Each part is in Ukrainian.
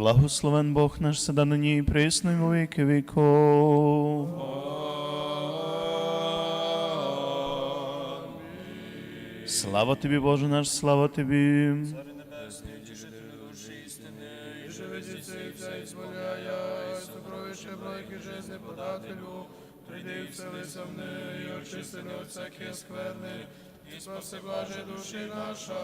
Благословен Бог наш седа нині і присно, і во віки віков. Слава тобі, Боже наш, слава тобі. Прийди вселися в неї, очисти не от всякі скверни, і спаси блаже душі наша,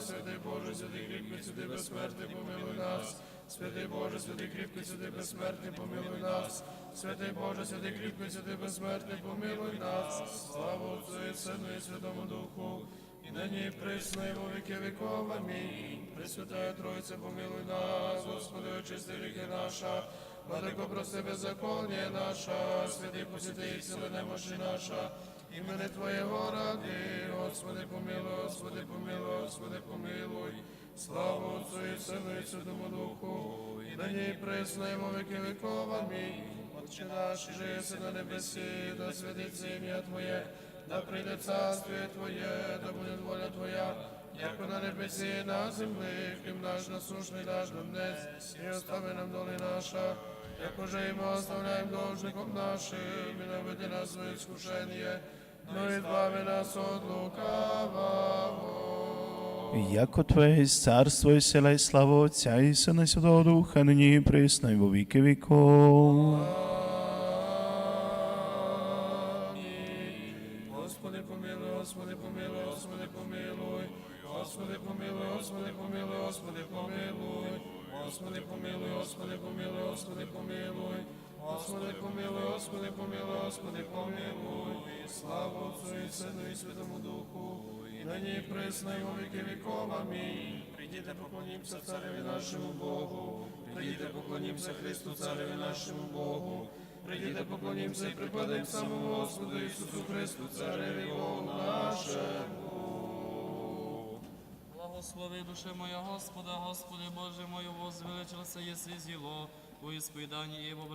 святий Боже, святий кріпкий, святий безсмертний, помилуй нас, святий Боже, святий кріпкий, святий безсмертний, помилуй нас, святий Боже, святий кріпкий, святий безсмертний, помилуй нас, слава Отцю і Сину і Святому Духу, і нині і присно, і во віки віков. Амінь. Пресвятая Тройця, помилуй нас, Господи, очисти ріки наша, Владико, прости беззаконня наша, святий посіти і сили немощі наша, імени Твоєго ради, Господи, помилуй, Господи, помилуй, Господи, помилуй. Слава Отцю і Сину і Святому Духу, і присно, і во віки віков. Амінь. Отче наш, єси на небесі, да святиться ім'я Твоє, да прийде царствие Твоє, да буде воля Твоя, як на небесі, на землі, хліб наш насушний даш нам і остави нам доли наша, як уже і ми оставляємо должником нашим, і не нас в своє искушення, но і збави нас от лукавого. Яко Твоє є царство і сила і слава Отця і Сина і Святого Духа, нині і присно, і во віки віков. Господи помилуй, Господи помилуй, Господи помилуй, Господи помилуй, Господи помилуй, Господи помилуй, Господи помилуй, Господи помилуй, Господи помилуй, Господи помилуй, Господи помилуй, Господи помилуй, слава Отцю і Сину і Святому Духу, і нині присно, і во віки віков. Амінь. Прийдіте, поклонімося цареві нашому Богу, прийдіте, поклонімося Христу, цареві нашому Богу. Прийдіте, поклонімося і припадемо самому Господу Ісусу Христу, Цареві нашому. Благослови душе моя Господа, Господи Боже мой, возвеличилося єси зіло, у ісповіданні і во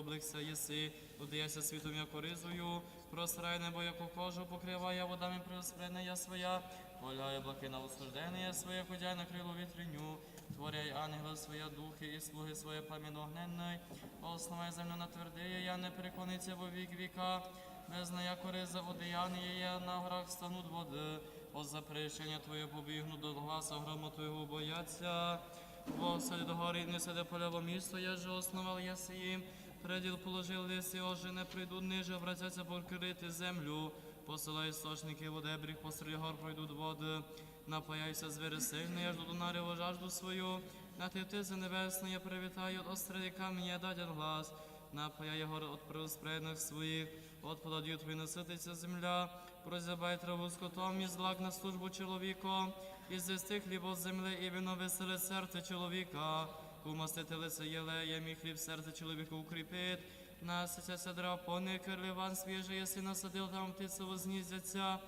облекся єси, додаяся світом яко ризою, просрай небо, яко кожу, покриває водами прирозпрення своя, поляє блаки на осуждення своє, ходяй на крилу вітриню, творяй ангела своя духи і слуги своє пламін огненний, основай землю на твердиє, я не перекониться во вік віка, без яко риза одеяння я на горах стануть води, О запрещення Твоє побігну до гласа грому Твого бояться. Восади до гори, не сиде полево місто, я же основал яси їм. Преділ положив лиси, оже не прийдуть ниже, обратяться покрити землю. Посилай істочники в одебріх, посеред гор пройдуть води. Напаяйся звери сильний, аж до донарів жажду свою. На ти птиці небесні привітаю, от острої каміння дадять глас. Напаяй гори от прирозпредних своїх, от плодів твій насититься земля. Прозябай траву скотом і злак на службу чоловіком. І звести хліб от землі, і вино веселе серце чоловіка. Умастити лице єлеєм, і хліб серце чоловіка укріпить. Наситься драпони, кирливан свіжий, єси насадив там птицю возніздяться.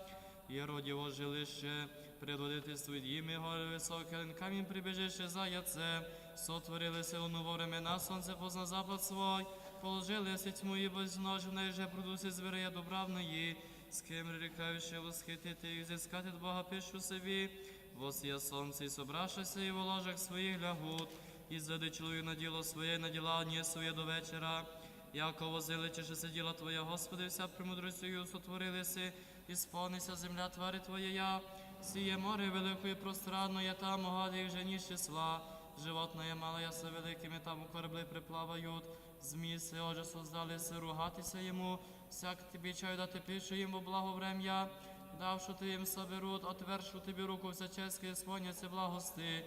Єродіво жилище, предводити свої діми, гори високе, камінь прибіжище заяце, сотворили силу ново времена, сонце позна запад свой, положили си тьму і безнож, в неї же продуси звірея добравної, з ким рікаючи восхитити і зіскати Бога пишу собі, восія сонце і собрашися, і в ложах своїх лягут, издаде человек на діло своє на діла, не своє до вечора. Яко возиличеше се діла Твоя, Господи, вся премудростю сотворилися, і сповнися земля твари Твоя, сіє море великої, пространно, я там гадих женіще сва, животное малая са великими, там у корабли приплавають, змі се отже создалися, ругатися йому, всяк тобі чаю дати пише їм, бо благо врем'я, давши ти їм соберут, отвершу тобі руку, вся чеське, своняться благости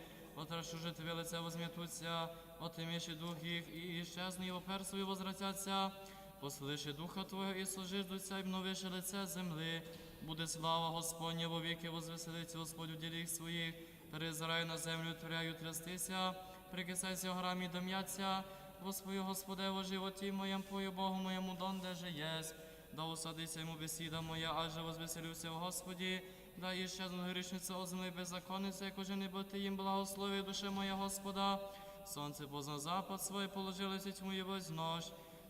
же тебе лице возм'ятуться, отиміші дух їх, і іщезни, і опер свої возвратяться. Послиши духа Твого і сожиждуться, і обновиши лице земли. Буде слава Господня во віки, возвеселиться Господь у діліх своїх. Перезирай на землю, творяю трястися, прикисайся горам і дом'яться. Господи, Господе, во животі моєм, пою Богу моєму, донде же єсть. Да усадися йому бесіда моя, аже возвеселюся в Господі. Да іщезну грішниця о землі беззаконниця, як уже не бути їм благослови душе моя Господа. Сонце позна запад своє положилися тьму і вознож.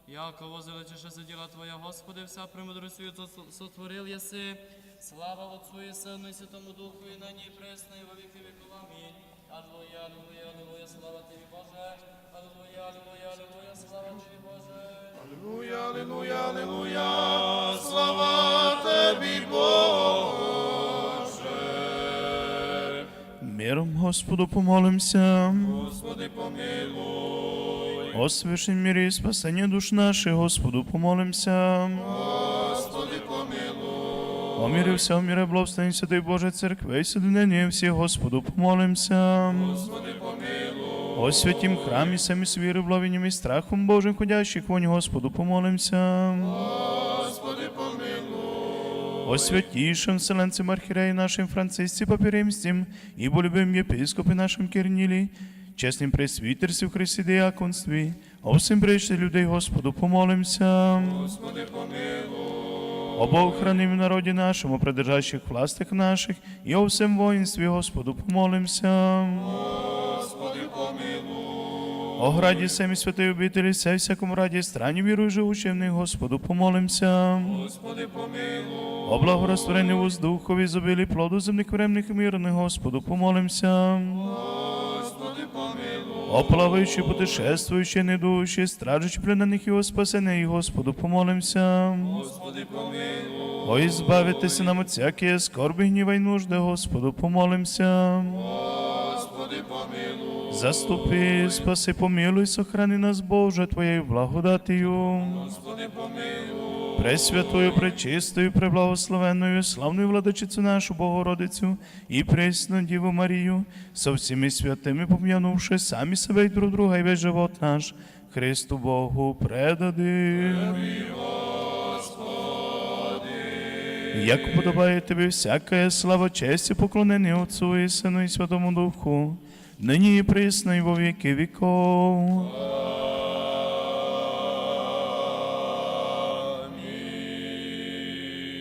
Яко возеличеше сиділа Твоя, Господи, вся премудростю сотворив єси. Слава Отцу і Сину і Святому Духу, і нині і пресно, і во віки віков. Амінь. Аллилуйя, аллилуйя, аллилуйя, слава тобі, Боже. Аллилуйя, аллилуйя, аллилуйя, слава тобі, Боже. Алілуя, алілуя, алілуя, слава Тобі, Боже. Миром Господу помолимся. Господи, помилуй, О священнім мірі і спасення душ наших, Господу помолимся. Господи, помилуй, О мірі всього міра благословень Святої Божої Церкви, і соединення всіх, Господу помолимся. Господи, помилуй, О святім храмі, самі з віри, благовінням і страхом Божим, ходящих вонь, Господу помолимся. Господи, О святійшим вселенцем архіреї нашим Францисці Папіримстім і болюбим єпископі нашим Кирнілі, чесним пресвітерстві в Христі діяконстві, о всім прийшли людей, Господу помолимся. Господи, помилуй, О Бог храним в народі нашому, придержащих властях наших, і о всем воїнстві, Господу помолимся. Господи, помилуй, О граді семі святої обителі, все всякому раді, страні віру живучи в них, Господу помолимся. Господи, помилуй, О благорастворенні воздухові, зобілі плоду земних времних і мирних, Господу помолимся. Господи, помилуй, О плаваючи, путешествуючи, недуючи, стражучи пленених і Господу помолимся. Господи, помилуй, О, ізбавитися нам от всякої скорби, гніва й нужди, Господу помолимся. Господи, помилуй, Заступи, спаси, помилуй, сохрани нас, Боже, Твоєю благодатію. Господи, помилуй, Пресвятою, пречистою, преблагословенною, славною владичицю нашу Богородицю і пресну Діву Марію, со всіми святими пом'янувши самі себе й друг друга, і весь живот наш, Христу Богу предади. Як подобає тобі всяка слава, честь і поклонення Отцу і Сину і Святому Духу, нині і присно, і во віки віков.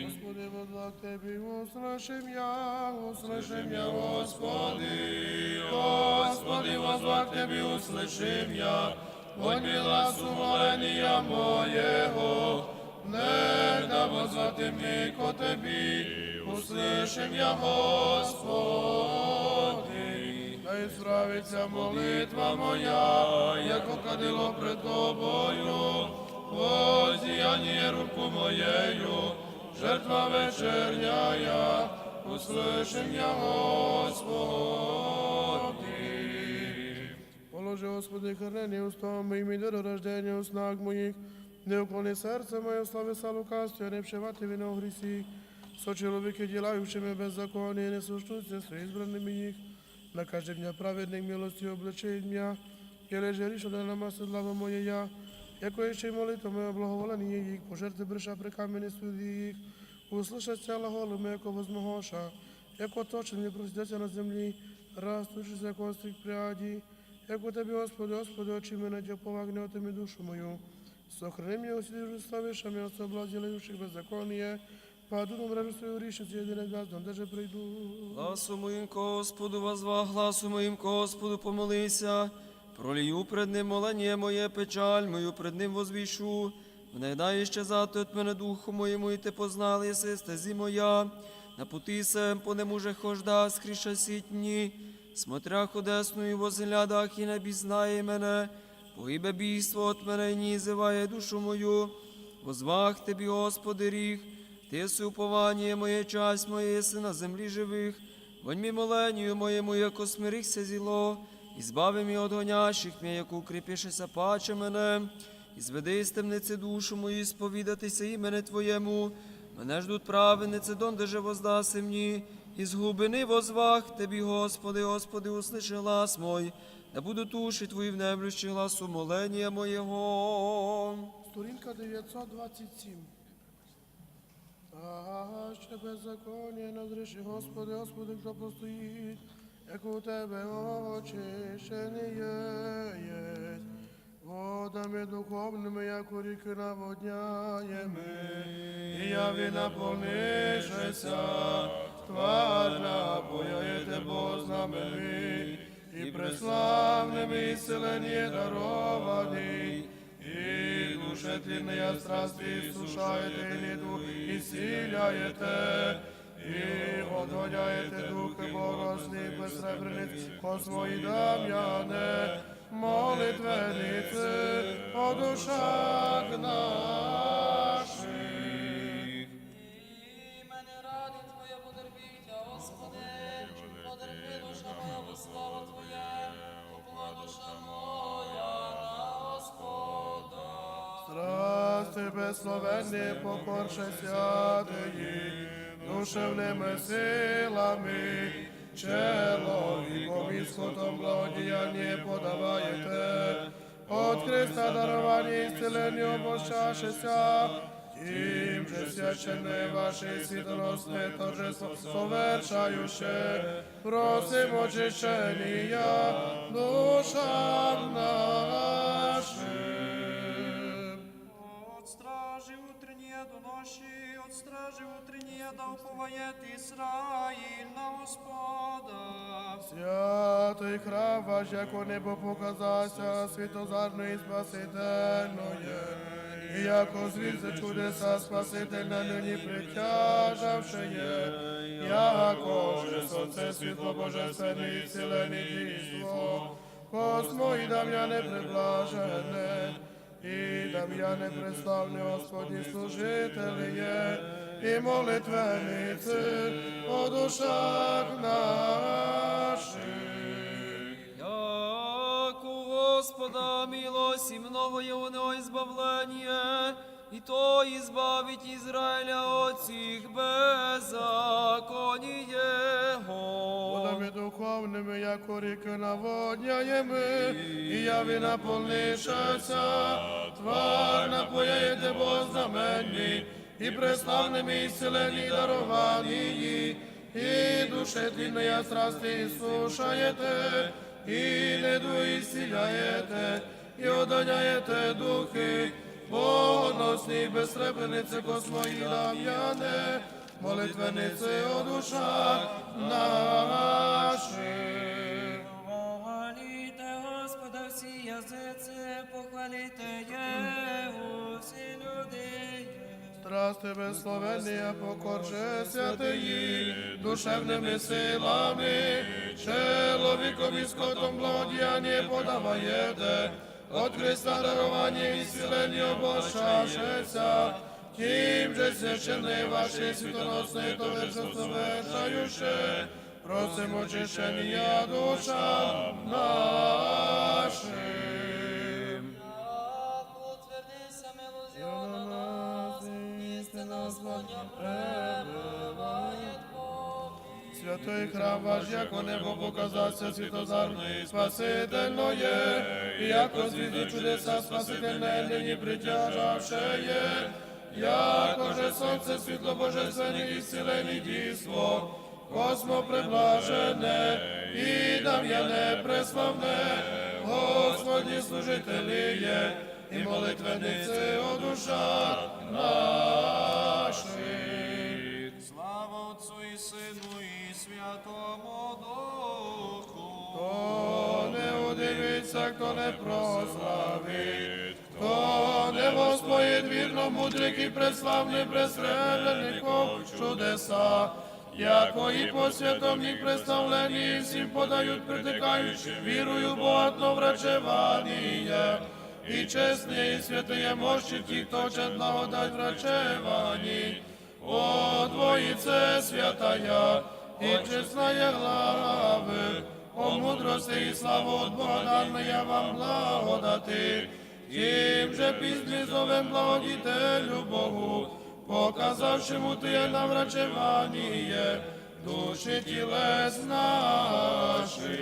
Господи, возлаг Тебе, услышим я, услышим я, Господи, Господи, возлаг Тебе, услышим я, Вонь глаз умоления моего, не да возвати ми ко Тебі, услышим я, Господи, Хай справиться молитва моя, яко кадило пред Тобою, возіяння руку моєю, жертва вечерняя, услышим я, Господи. Положи, Господи, хранение устам моим и до рождения снаг моих, не уклони серце моє, слави салукастю, а не вшивати вино в грісі. Со чоловіки, ділаючими беззаконие, не сущності з избранными їх. Накажи меня праведник милостью обличить меня, еле же рішено на маси слава моєя, яко ще й молитва моя благоволення їх, пожерти бреша при камені суді їх, услышать цела голими, яко возмогоша, яко точені простяться на землі, растучись, як острих пряді, як у Тебе, Господи, Господи, очі мене тя повагне отими душу мою. Сохрани меня, усидишь, славишь, а меня соблазняющих беззаконие, паду мрежу свою рішиці, єдине гваздом, де же прийду. Гласу моїм Господу возва, гласу моїм Господу помолися. Пролію пред ним молення моє, печаль мою пред ним возвішу. Мене дай ще зати от мене духу моєму, і ти познали, стезі моя. На пути сем по нему же хожда, скріша сітні. Смотря ходесною возглядах і не бізнає мене. Погибе бійство от мене, і ні зиває душу мою. Возвах Тебі, Господи, ріг, Ти си уповання моє, часть моє, єси на землі живих. Вонь мі моленію моєму, яко смирихся зіло, і збави мі от гонящих мій, яко укріпішися паче мене, і зведи з темниці душу мою, і сповідатися імене Твоєму. Мене ждуть праведниці, донде воздаси мені, і з глибини возвах Тебі, Господи, Господи, услиши глас мой, да буду туші Твої внемлющі гласу молення моєго. Сторінка 927. А ще беззаконня надриши, Господи, Господи, хто постоїть, як у Тебе очі ще не є. Водами духовними, як у ріки наводняємо, і яви наповнишеся, твар напояєте Бог з нами, і преславними і селені даровані, і душе тління страсті сушаєте, и ліду і сіляєте, і от Одвоняєте духи борозних по Космої дам'яне, молитвениці, о душах наших. Страсти безсловенні покорше святиї, душевними силами, чоловіком і сходом благодіяння подаваєте, от Христа даровані ісцелені обощашися, тим же священне ваше світоносне торжество совершающе, просимо очищення душам нашим. Ночи, от стражи утренние да уповает Израиль на Господа. Святий храм ваш, яко небо показався, світозарно і спасительноє, і яко звідси чудеса спасительна нині притяжавши є, яко же сонце світло божественне і цілені дійство, космо і дам'яне приблажене, і дам'яне представлю, Господні служителі є, і молитвениці у душах наших. Як у Господа милость и много є у него избавление, и то избавить Израиля от сих беззаконий Его. Водами духовними, як ріки наводняєми, і яви наповнишася, твар напояєте Бо знаменні, і преславними ісцелені даровані, і душе тлінної страсти слушаєте, і неду ісціляєте, і одоняєте духи, богоносні безсребрениці космої дам'яне, молитвениці о душах наших. Похвалите Господа всі язиці, похвалите Його всі люди. Страсти безсловенні, покорже святиї, душевними силами, чоловіком і скотом благодіяння подаваєте, от Христа дарування і зцілення обощашеся, тим же священне ваше світоносне товариство совершающе, просимо очищення душам нашим. Так, утвердися, милостю на нас, істина Господня. Святий храм ваш, яко небо показався світозарної спасительноє, і яко звізди чудеса спасительне нині притяжавше є, яко же сонце світло божественне і зцілені дійство, космо приблажене і дам'яне преславне, Господні служителі є, і молитвениці о душах наших. Слава Отцу і Сину і Святому Духу. Хто не удивиться, хто не прославить, хто не воспоїть вірно мудрих і преславних пресребреников чудеса, яко і по святом їх представлені, всім подають, притикаючи вірою багатно врачевання. І чесне, і святиє мощі ті, хто чет благодать врачевані. О, Двоїце святая, і чесная глави, о мудрости і славу от Бога данная вам благодати, тим же пізні зовем благодітелю Богу, показавши ти наврачеваніє, душі тілес наших.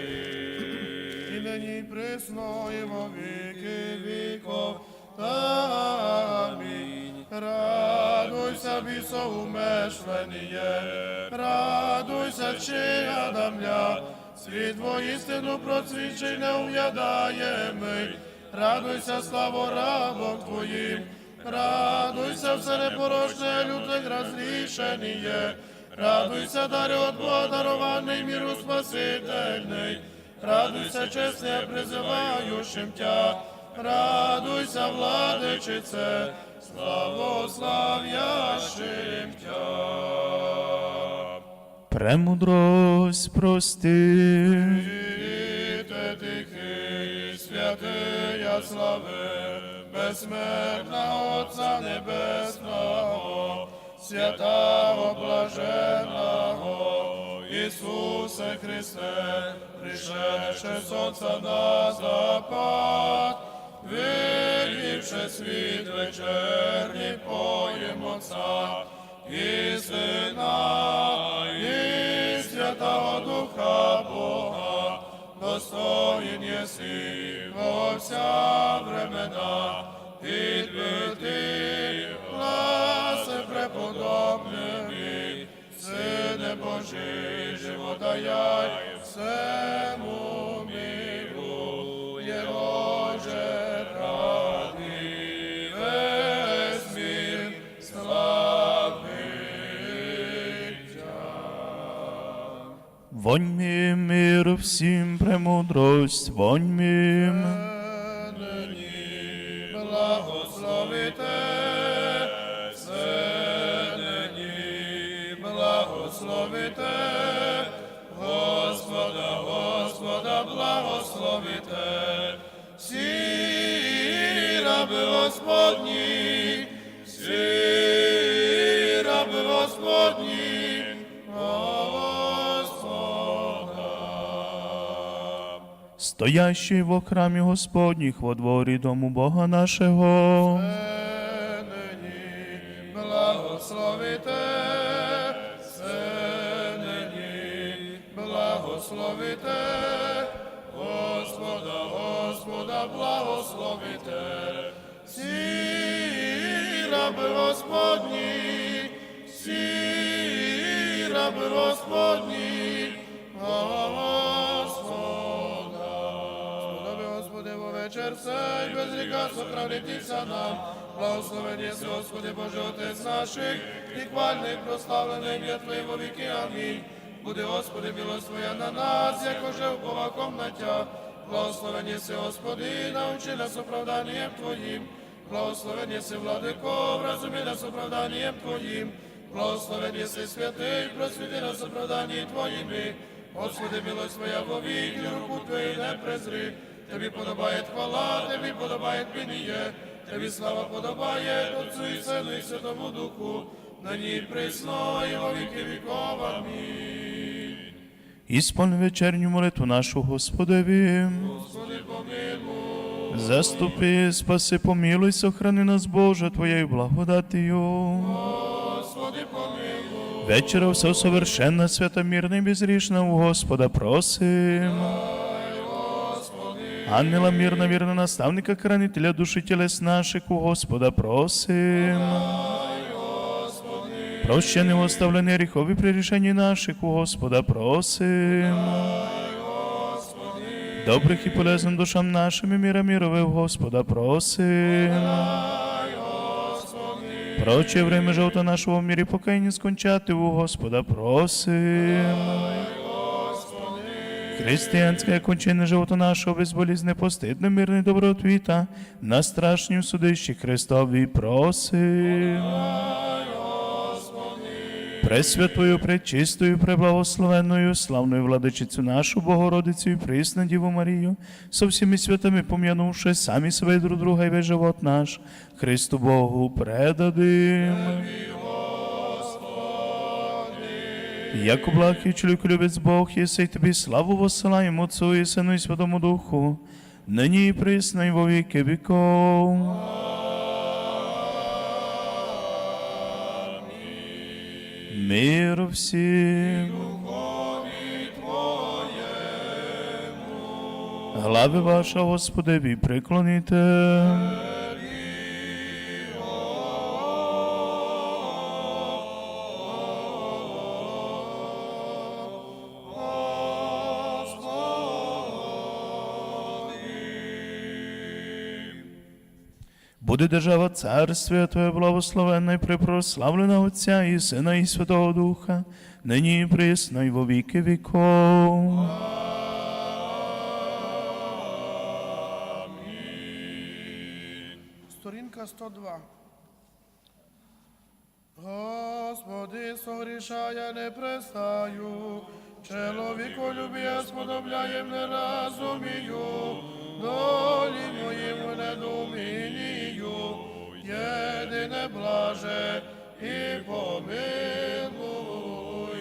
І нині присно, і во віки віков. Амінь. Радуйся, бісоумешленіє, радуйся, чи Адамля, світ воістину процвічий не ув'ядаємий. Радуйся, славо рабок твоїм, радуйся, все непорочне, люте розрішеніє. Радуйся, дари от Бога дарований міру спасительний. Радуйся, чесне, призиваючим тя. Радуйся, владичице, славослав'ящим тя. Премудрость прости. Світе тихий, святий я слави, безсмертна Отця Небесного, святого блаженного, Ісусе Христе, пришедше з Отця на запад, вивівши світ вечерній поєм Отця, і Сина, і Святого Духа Бога, достоїн єси во вся времена, підбити гласи преподобними, Сине Божий, живота животаяй всему Воньми мир всім премудрость, воньми. Нині благословите, все благословите, Господа, Господа благословите, всі раби Господні, Стоящий в храмі Господніх во дворі дому Бога нашого. благословите, все нині благословите, Господа, Господа, благословите, всі раби Господні, всі раби Господні, вечір сей, без ріка сохранитися нам. Благословен єси, Господи, Боже, Отець наших, і хвальний, прославлений ім'я Твоє во віки. Амінь. Буде, Господи, милость на нас, як уже в поваком на Тя. Благословен єси, Господи, научи нас оправданням Твоїм. Благословен єси, Владико, вразумі нас оправданням Твоїм. Благословен єси, святий, просвіти нас оправданням Твоїми. Господи, милость Твоя во віки, руку Твою не презри. Тобі подобає хвала, Тобі подобає пініє, Тобі слава подобає Отцю і Сину і Святому Духу, на ній присно і во віки віков. Амінь. Ісполь вечерню молитву нашу Господеві. Господи, помилуй, Заступи, спаси, помилуй, сохрани нас, Боже, Твоєю благодатію. Господи, помилуй, Вечера все совершенна, свята, мирна і безрішна у Господа просим. Ангела мирна, вірна наставника, хранителя душі тілес наших у Господа просим. Прощений оставлений гріхові при рішенні наших у Господа просим. Добрих і полезним душам нашим і міра мірове в Господа просим. Проче время жовта нашого в мірі покаяння скончати у Господа просим. Християнське кончини живота нашого безболізне, постидне, мирне добротвіта, на страшнім судищі Христові просим. Пресвятою, пречистою, преблагословенною, славною владичицю нашу Богородицю і присну Діву Марію, со всіми святами пом'янувши самі себе друг друга і весь живот наш, Христу Богу предадим. Як облаки, чоловік любець Бог, єси й тобі славу посилаємо Отцу і Сину і Святому Духу, нині і присно і во віки віков. Мир всім. Глави ваша, Господи, Господеві, приклоніте. Буде держава царствія Твоє благословенна і припрославлена Отця і Сина і Святого Духа, нині і присно і во віки віков. Сторінка 102. Господи, согрішая не престаю, чоловіку любія сподобляєм не розумію, долі моїм недумінію, єдине блаже і помилуй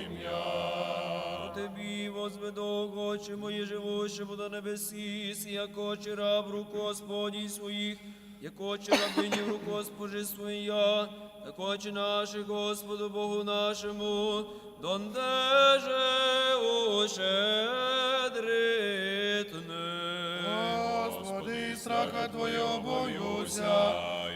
м'я. Тебі возведу очі мої живуще, бо на небесі, сі, як очі раб руку Господній своїх, як очі рабині в руку Госпожи своя, як очі наші Господу Богу нашому, дондеже ущедритне. Страха Твого боюся,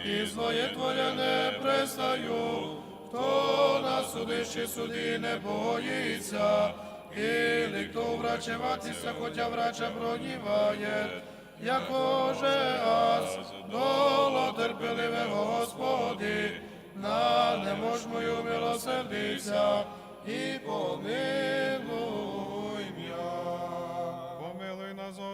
і злоє Твоє не престаю, хто на судищі суді не боїться, і хто врачеватися, хоча врача броніває, якоже аз, доло терпеливого Господи, на немож мою милосердися, і помилуй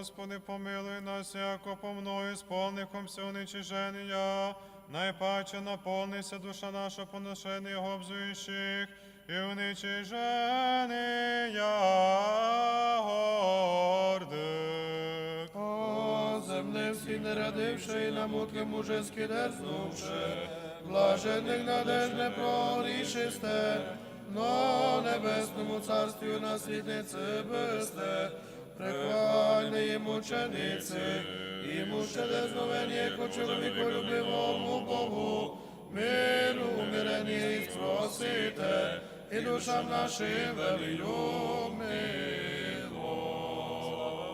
Господи, помилуй нас, яко по мною сповником все уничиження. Найпаче наповнися душа наша поношення його обзуючих, і уничиження гордих. О, земне всі не радивши, і на муки мужеські дерзнувши, блаженних надежне прорішисте, но небесному царствію насліднице бесте, прихвальне мучениці, і мучене зновення, як чоловіку любивому Богу, миру умирені спросите, і душам нашим.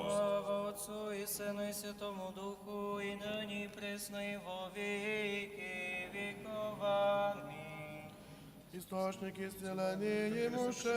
Слава Отцу і Сину і Святому Духу, і нині і присно, і во віки віков. Істочник ісцілені ймуше,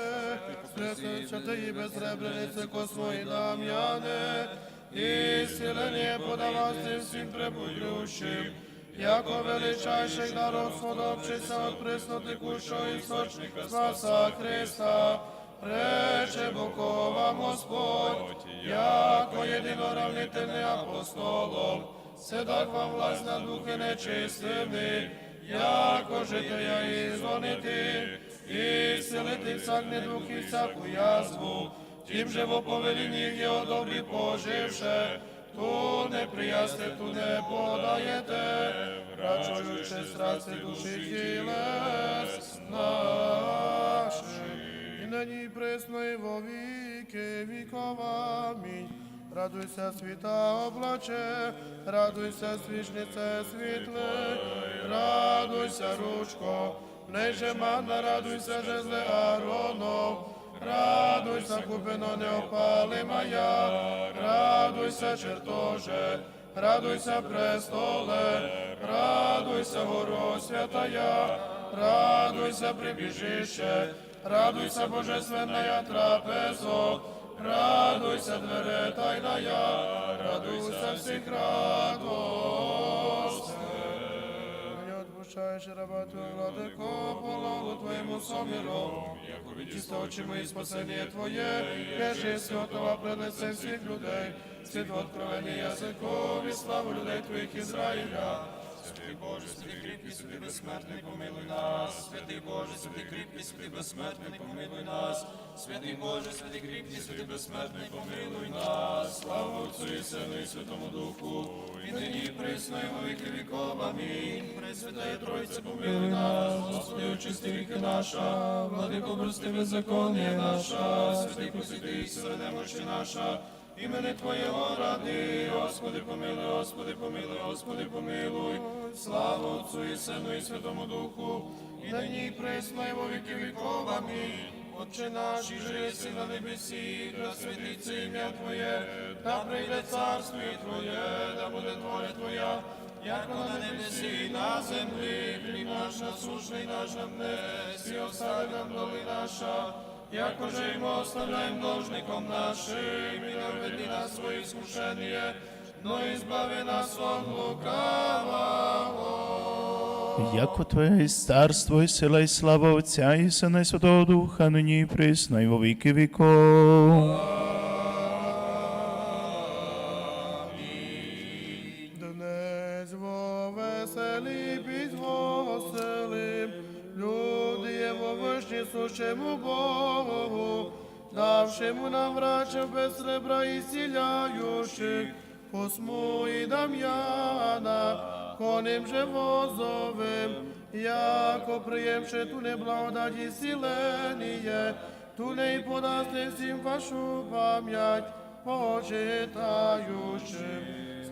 Христос і безсребренице космої дам'яне, і зцілення подавасти всім пребудрющим, яко величайший народ сподобчися от преснотекущого істочника Спаса Христа, рече Богова Господь, яко єдиноравнительний апостолом, седак вам власть на духи нечистими, яко жития і звонити, і силити всяк недух і всяку язву, тим же во повелінні є одобрі поживше, ту не приясте, ту не подаєте, рачуючи страсти душі тілес наших. І нині і присно, і во віки віков. Амінь. Радуйся, світа облаче, радуйся, свічнице світле, радуйся, ручко, неже манна, радуйся, жезле Аронов, радуйся, купино неопалимая, радуйся, чертоже, радуйся, престоле, радуйся, горо святая, радуйся, прибіжище, радуйся, божественная трапезо, радуйся, двере тайная, радуйся всіх радость. Не отпущаєш раба Твого, владико, полову Твоєму соміром, як увідісти очі мої спасення Твоє, кежи святого лицем всіх людей, світ откровення язикові, славу людей Твоїх Ізраїля. Святий Боже, святий кріпкий, святий безсмертний, помилуй нас. Святий Боже, святий кріпкий, святий безсмертний, помилуй нас. Святий Боже, святий кріпкий, святий безсмертний, помилуй нас. Слава Отцю і Сину і Святому Духу, і нині присно, і віки віков. Амінь. Пресвятая Тройця, помилуй нас. Господи, очисти віки наша, владико, прости беззаконня наша, святий посвятий, сила немощі наша. Імени Твоєго ради, Господи, помилуй, Господи, помилуй, Господи, помилуй. Слава Отцу і Сину і Святому Духу, і нині і присно, і во віки віков. Амінь. Отче наш, і жиси на небесі, да святиться ім'я Твоє, да прийде царство Твоє, да буде воля Твоя, як на небесі і на землі, хліб наш насушний наш нам днес, і остави нам доли наша, Яко же й мы оставляем должником нашим, и не введи нас в свои искушения, но избави нас от лукавого. Яко Твоє є царство, і сила, і слава Отця, і Сина, і Святого Духа, нині і присно, і во віки віков. Врачам без ребра исцеляющих, Посму и Дам'яна, конем же возовим, яко приемше ту не благодать исцеление, ту не и подасте всем вашу память, почитающим.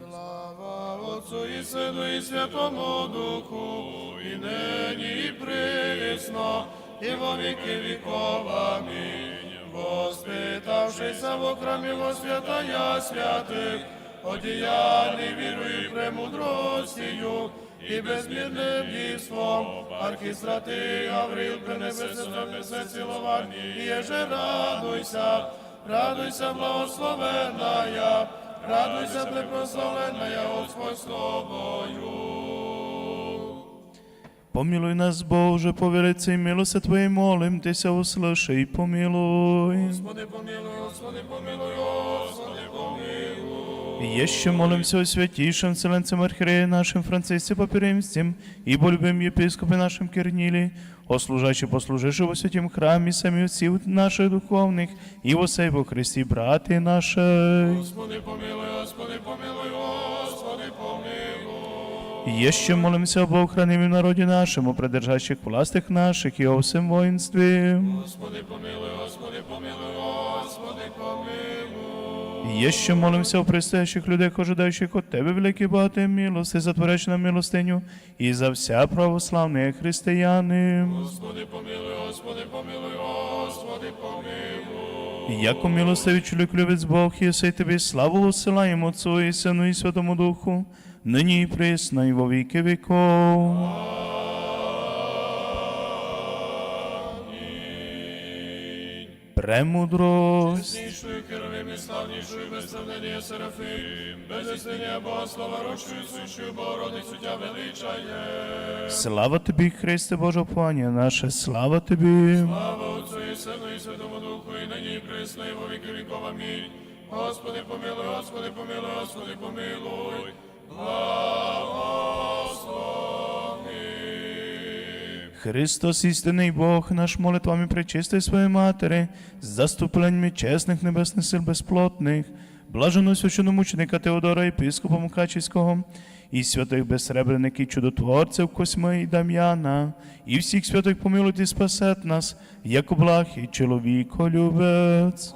Слава Отцу и Сыну и Святому Духу, и ныне и присно, и во веки веков. Аминь. Воспитавшийся в храме во святая святых, одеянный верою и премудростью, и безмерным дивством, архистраты Гаврил, пренебесное целование, и еже радуйся, радуйся, благословенная, радуйся, препрославленная, Господь с тобою. Помилуй нас, Боже, по велице милости Твоей молим Тися, услыши и помилуй. Господи, помилуй, Господи, помилуй, Господи, помилуй. И еще молимся о святейшем Вселенцем Архиере нашим Франциске Папиримстем и полюбим епископе нашим Кирниле, о служащих послуживших во святем храме, сами отців наших духовных, и во сей во Христе, браты наши. Господи, помилуй, Господи, помилуй, Господи, помилуй. Еще молимся об охране в народе нашем, о придержащих властях наших и о всем воинстве. Господи, помилуй, Господи, помилуй, Господи, помилуй. Еще молимся о предстоящих людях, ожидающих от Тебе великі багаті милости, затворяч нам милостиню, і за вся православні християни. Господи, помилуй, Господи, помилуй, Господи, помилуй. Яко милостивий чоловік любить Бог, єси Тобі славу осилаємо Отцу і Сину і Святому Духу, нині і присно, і во віки віков. Премудрость. Снішою керовим і славнішою, без сравнення Серафим, без істиння Богослова, рочою сущою, Богородицю Тя величає. Слава Тобі, Христе Боже, Пані наше, слава Тобі. Слава Отцу і Сину і Святому Духу, і нині і присно, і во віки віков. Амінь. Господи, помилуй, Господи, помилуй, Господи, помилуй. Христос, істинний Бог, наш молитвами причисти своєї Матері, з заступленнями чесних небесних сил безплотних, блажено священомученика Теодора, єпископа Мукачівського, і святих безсребреників чудотворців Косьми і Дам'яна, і всіх святих помилуйте і спасет нас, як благ і чоловіко любець.